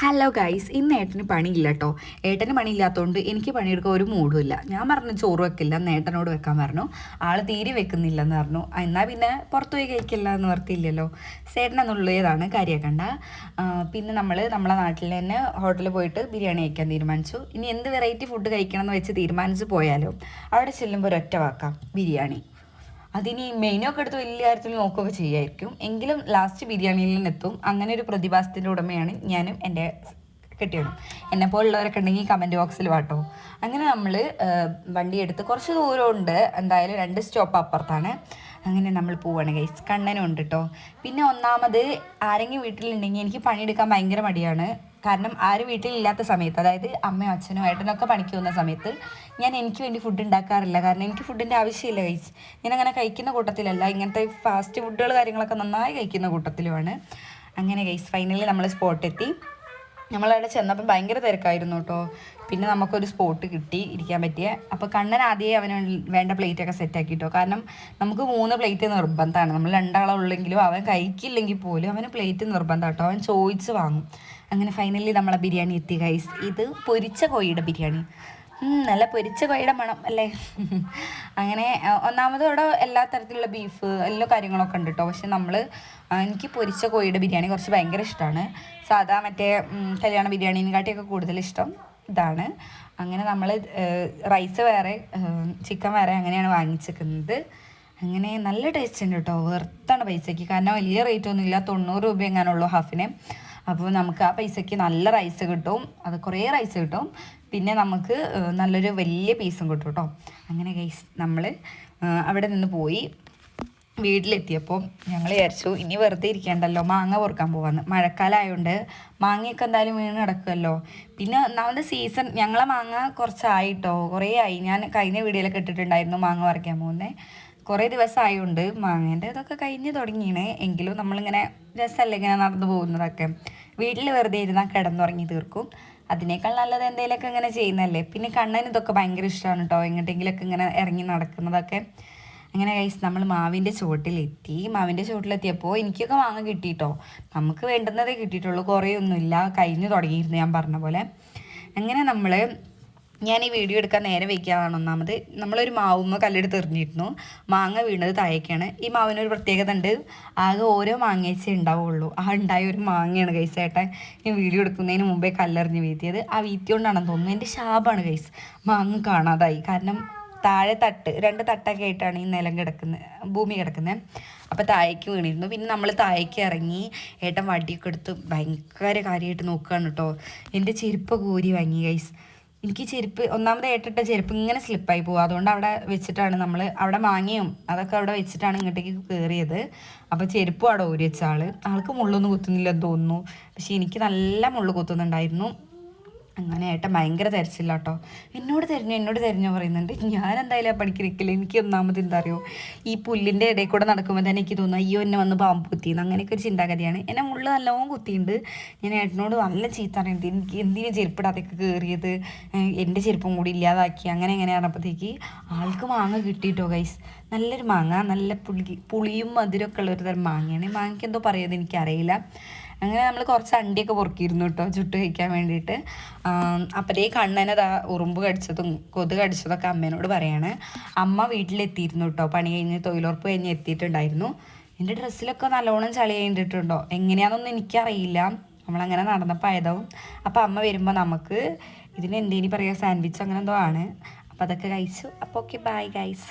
Hello guys ഇന്ന് ഏട്ടന് പണിയില്ല കേട്ടോ ഏട്ടന് പണിയില്ലാത്തതുകൊണ്ട് എനിക്ക് പണിയെടുക്കാൻ ഒരു മൂടുമില്ല ഞാൻ പറഞ്ഞു ചോറ് വെക്കില്ല എന്ന് ഏട്ടനോട് വെക്കാൻ പറഞ്ഞു. ആൾ തീരെ വെക്കുന്നില്ലെന്ന് പറഞ്ഞു. എന്നാൽ പിന്നെ പുറത്തു പോയി കഴിക്കില്ല എന്ന് വർത്തിയില്ലല്ലോ. സേട്ടനെന്നുള്ളതാണ് കാര്യമാക്കണ്ട പിന്നെ നമ്മൾ നമ്മളെ നാട്ടിൽ തന്നെ ഹോട്ടലിൽ പോയിട്ട് ബിരിയാണി കഴിക്കാൻ തീരുമാനിച്ചു. ഇനി എന്ത് വെറൈറ്റി ഫുഡ് കഴിക്കണം എന്ന് വെച്ച് തീരുമാനിച്ച് പോയാലോ? അവിടെ ചെല്ലുമ്പോൾ ഒരൊറ്റ വാക്കാം ബിരിയാണി. അതിനി മെയിനൊക്കെ എടുത്ത് വലിയ കാര്യത്തിൽ നോക്കുകയൊക്കെ ചെയ്യായിരിക്കും. എങ്കിലും ലാസ്റ്റ് ബിരിയാണിയിൽ നിന്ന് എത്തും. അങ്ങനെ ഒരു പ്രതിഭാസത്തിന്റെ ഉടമയാണ് ഞാനും എന്റെ കെട്ടിയതും എന്നെ പോലുള്ളവരൊക്കെ ഉണ്ടെങ്കിൽ കമന്റ് ബോക്സിൽ വാട്ടോ. അങ്ങനെ നമ്മൾ വണ്ടി എടുത്ത് കുറച്ച് ദൂരമുണ്ട്. എന്തായാലും രണ്ട് സ്റ്റോപ്പ് അപ്പുറത്താണ്. അങ്ങനെ നമ്മൾ പോവാണ് ഗൈസ് കണ്ണനും ഉണ്ട് കേട്ടോ പിന്നെ ഒന്നാമത് ആരെങ്കിലും വീട്ടിലുണ്ടെങ്കിൽ എനിക്ക് പണിയെടുക്കാൻ ഭയങ്കര മടിയാണ്. കാരണം ആരും വീട്ടിലില്ലാത്ത സമയത്ത് അതായത് അമ്മയും അച്ഛനും ഏട്ടനൊക്കെ പണിക്ക് പോകുന്ന സമയത്ത് ഞാൻ എനിക്ക് വേണ്ടി ഫുഡ് ഉണ്ടാക്കാറില്ല. കാരണം എനിക്ക് ഫുഡിന്റെ ആവശ്യമില്ല കഴിച്ച് ഞാൻ അങ്ങനെ കഴിക്കുന്ന കൂട്ടത്തിലല്ല. ഇങ്ങനത്തെ ഫാസ്റ്റ് ഫുഡുകൾ കാര്യങ്ങളൊക്കെ നന്നായി കഴിക്കുന്ന കൂട്ടത്തിലുമാണ്. അങ്ങനെ ഗൈസ് ഫൈനലി നമ്മൾ സ്പോട്ട് സ്പോട്ടെത്തി നമ്മളവിടെ ചെന്നപ്പോൾ ഭയങ്കര തിരക്കായിരുന്നു കേട്ടോ പിന്നെ നമുക്കൊരു സ്പോട്ട് കിട്ടി ഇരിക്കാൻ പറ്റിയ. അപ്പോൾ കണ്ണൻ ആദ്യമേ അവന് വേണ്ട പ്ലേറ്റൊക്കെ സെറ്റാക്കി സെറ്റ് ആക്കിട്ടോ കാരണം നമുക്ക് മൂന്ന് പ്ലേറ്റ് നിർബന്ധമാണ് നമ്മൾ രണ്ടാളുള്ളെങ്കിലും അവൻ കഴിക്കില്ലെങ്കിൽ പോലും അവന് പ്ലേറ്റ് നിർബന്ധം കേട്ടോ അവൻ ചോദിച്ച് വാങ്ങും. അങ്ങനെ ഫൈനലി നമ്മളെ ബിരിയാണി എത്തി ഗൈസ് ഇത് പൊരിച്ച കോഴിയുടെ ബിരിയാണി. നല്ല പൊരിച്ച കോഴിയുടെ മണം അല്ലേ? അങ്ങനെ ഒന്നാമത് അവിടെ എല്ലാ തരത്തിലുള്ള ബീഫ് എല്ലാ കാര്യങ്ങളൊക്കെ ഉണ്ട് കേട്ടോ പക്ഷെ നമ്മൾ എനിക്ക് പൊരിച്ച കോഴിയുടെ ബിരിയാണി കുറച്ച് ഭയങ്കര ഇഷ്ടമാണ് സാധാ മറ്റേ കല്യാണ ബിരിയാണീനെക്കാട്ടിയൊക്കെ കൂടുതൽ ഇഷ്ടം ഇതാണ്. അങ്ങനെ നമ്മൾ റൈസ് വേറെ ചിക്കൻ വേറെ അങ്ങനെയാണ് വാങ്ങിച്ചിരിക്കുന്നത് അങ്ങനെ നല്ല ടേസ്റ്റ് ഉണ്ട് കേട്ടോ വെറുത്താണ് പൈസയ്ക്ക് കാരണം വലിയ റേറ്റ് ഒന്നുമില്ല. തൊണ്ണൂറ് രൂപ എങ്ങാനുള്ളൂ ഹാഫിന് അപ്പോൾ നമുക്ക് ആ പൈസയ്ക്ക് നല്ല റൈസ് കിട്ടും. അത് കുറേ റൈസ് കിട്ടും. പിന്നെ നമുക്ക് നല്ലൊരു വലിയ പീസും കിട്ടും കേട്ടോ അങ്ങനെ ഗൈസ് നമ്മൾ അവിടെ നിന്ന് പോയി വീട്ടിലെത്തിയപ്പോൾ ഞങ്ങൾ വിചാരിച്ചു ഇനി വെറുതെ ഇരിക്കേണ്ടല്ലോ മാങ്ങ പൊറുക്കാൻ പോവാന്ന്. മഴക്കാലമായതുകൊണ്ട് മാങ്ങയൊക്കെ എന്തായാലും വീണ് കിടക്കുമല്ലോ പിന്നെ നമ്മുടെ സീസൺ ഞങ്ങളെ മാങ്ങ കുറച്ചായിട്ടോ കുറേ ആയി. ഞാൻ കഴിഞ്ഞ വീഡിയോയിലൊക്കെ ഇട്ടിട്ടുണ്ടായിരുന്നു മാങ്ങ പറിക്കാൻ പോകുന്നത് കുറേ ദിവസമായതുകൊണ്ട് മാങ്ങേന്റെ ഇതൊക്കെ കഴിഞ്ഞ് തുടങ്ങിയാണ് എങ്കിലും നമ്മളിങ്ങനെ രസമല്ലേ ഇങ്ങനെ നടന്നു പോകുന്നതൊക്കെ. വീട്ടിൽ വെറുതെ ഇരുന്നാൽ കിടന്നുറങ്ങി തീർക്കും. അതിനേക്കാൾ നല്ലത് എന്തെങ്കിലുമൊക്കെ ഇങ്ങനെ ചെയ്യുന്നതല്ലേ. പിന്നെ കണ്ണന് ഇതൊക്കെ ഭയങ്കര ഇഷ്ടമാണ് കേട്ടോ എങ്ങോട്ടെങ്കിലൊക്കെ ഇങ്ങനെ ഇറങ്ങി നടക്കുന്നതൊക്കെ. അങ്ങനെ കൈസ് നമ്മൾ മാവിന്റെ ചുവട്ടിലെത്തി. മാവിന്റെ ചുവട്ടിലെത്തിയപ്പോൾ എനിക്കൊക്കെ മാങ്ങ കിട്ടിയിട്ടോ നമുക്ക് വേണ്ടുന്നതേ കിട്ടിയിട്ടുള്ളൂ. കുറേ ഒന്നുമില്ല കഴിഞ്ഞു തുടങ്ങിയിരുന്നു ഞാൻ പറഞ്ഞ പോലെ. അങ്ങനെ നമ്മൾ ഞാൻ ഈ വീഡിയോ എടുക്കാൻ നേരെ വയ്ക്കാതാണ്. ഒന്നാമത് നമ്മളൊരു മാവുമ്മ കല്ലെടുത്ത് എറിഞ്ഞിരുന്നു. മാങ്ങ വീണത് താഴേക്കാണ്. ഈ മാവിനൊരു പ്രത്യേകത ഉണ്ട്. ആകെ ഓരോ മാങ്ങയച്ചേ ഉണ്ടാവുള്ളൂ. ആ ഉണ്ടായ ഒരു മാങ്ങയാണ് കൈസ് ഏട്ടൻ ഞാൻ വീഡിയോ എടുക്കുന്നതിന് മുമ്പേ കല്ലെറിഞ്ഞ് വീഴ്ത്തിയത്. ആ വീഴ്ത്തി കൊണ്ടാണെന്ന് തോന്നുന്നു. എന്റെ ശാപമാണ് കൈസ് മാങ്ങ കാണാതായി. കാരണം താഴെ തട്ട് രണ്ട് തട്ടൊക്കെ ആയിട്ടാണ് ഈ നിലം കിടക്കുന്നത് ഭൂമി കിടക്കുന്നത് അപ്പോൾ താഴേക്ക് വീണിരുന്നു. പിന്നെ നമ്മൾ താഴേക്ക് ഇറങ്ങി ഏട്ടൻ വടിയൊക്കെ എടുത്ത് ഭയങ്കര കാര്യമായിട്ട് നോക്കുകയാണ് കേട്ടോ എന്റെ ചെരുപ്പ് കോരി വാങ്ങി ഗൈസ് എനിക്ക് ചെരുപ്പ് ഒന്നാമത് ഏട്ടിട്ട ചെരുപ്പ് ഇങ്ങനെ സ്ലിപ്പായി പോകും അതുകൊണ്ട് അവിടെ വെച്ചിട്ടാണ് നമ്മൾ അവിടെ മാങ്ങയും അതൊക്കെ അവിടെ വെച്ചിട്ടാണ് ഇങ്ങോട്ടേക്ക് കയറിയത് അപ്പോൾ ചെരുപ്പും അവിടെ ഊരി വെച്ച ആൾ ആൾക്ക് മുള്ളൊന്നും കുത്തുന്നില്ലെന്ന് തോന്നുന്നു. പക്ഷെ എനിക്ക് നല്ല മുള്ളു കുത്തുന്നുണ്ടായിരുന്നു. അങ്ങനെ ഏട്ടൻ ഭയങ്കര തിരച്ചില്ല കേട്ടോ എന്നോട് തിരഞ്ഞു എന്നോട് തിരഞ്ഞു പറയുന്നുണ്ട്. ഞാൻ എന്തായാലും ആ പണിക്ക് നിൽക്കില്ല എനിക്ക് ഒന്നാമത് എന്താ അറിയോ ഈ പുല്ലിന്റെ ഇടയിൽ കൂടെ നടക്കുമ്പോൾ തന്നെ എനിക്ക് തോന്നുന്നു അയ്യോ എന്നെ വന്ന് പാമ്പ് കുത്തിയെന്ന് അങ്ങനെയൊക്കെ ഒരു ചിന്താഗതിയാണ്. എന്നെ മുള്ള് നല്ലോണം കുത്തിയുണ്ട്. ഞാൻ ഏട്ടനോട് നല്ല ചീത്ത പറയുന്നത് എനിക്ക് എന്തിനു ചെരുപ്പിടാതൊക്കെ കയറിയത് എന്റെ ചെരുപ്പും കൂടി ഇല്ലാതാക്കി. അങ്ങനെ എങ്ങനെ പറഞ്ഞപ്പോഴത്തേക്ക് ആൾക്ക് മാങ്ങ കിട്ടിയിട്ടോ ഗൈസ് നല്ലൊരു മാങ്ങ. നല്ല പുളി പുളിയും മധുരമൊക്കെ ഉള്ള ഒരു തരം മാങ്ങയാണ്. മാങ്ങയ്ക്ക് എന്തോ പറയുന്നത് എനിക്കറിയില്ല. അങ്ങനെ നമ്മൾ കുറച്ച് അണ്ടിയൊക്കെ പൊറുക്കിയിരുന്നു കേട്ടോ ചുട്ട് കഴിക്കാൻ വേണ്ടിയിട്ട്. അപ്പോഴേ കണ്ണനെ ദാ ഉറുമ്പ് കടിച്ചതും കൊതു കടിച്ചതൊക്കെ അമ്മേനോട് പറയാണ്. അമ്മ വീട്ടിലെത്തിയിരുന്നു കേട്ടോ പണി കഴിഞ്ഞ് തൊഴിലുറപ്പ് കഴിഞ്ഞ് എത്തിയിട്ടുണ്ടായിരുന്നു. എന്റെ ഡ്രസ്സിലൊക്കെ നല്ലോണം ചളി കഴിഞ്ഞിട്ടുണ്ടോ? എങ്ങനെയാണെന്നൊന്നും എനിക്കറിയില്ല. നമ്മളങ്ങനെ നടന്നപ്പോൾ ആയതാവും. അപ്പോൾ അമ്മ വരുമ്പോൾ നമുക്ക് ഇതിന് എന്തേനി പറയുക സാൻഡ്വിച്ച് അങ്ങനെ എന്തോ ആണ്. അപ്പോൾ അതൊക്കെ കഴിച്ചു. അപ്പോൾ ഓക്കെ ബൈ ഗൈസ്.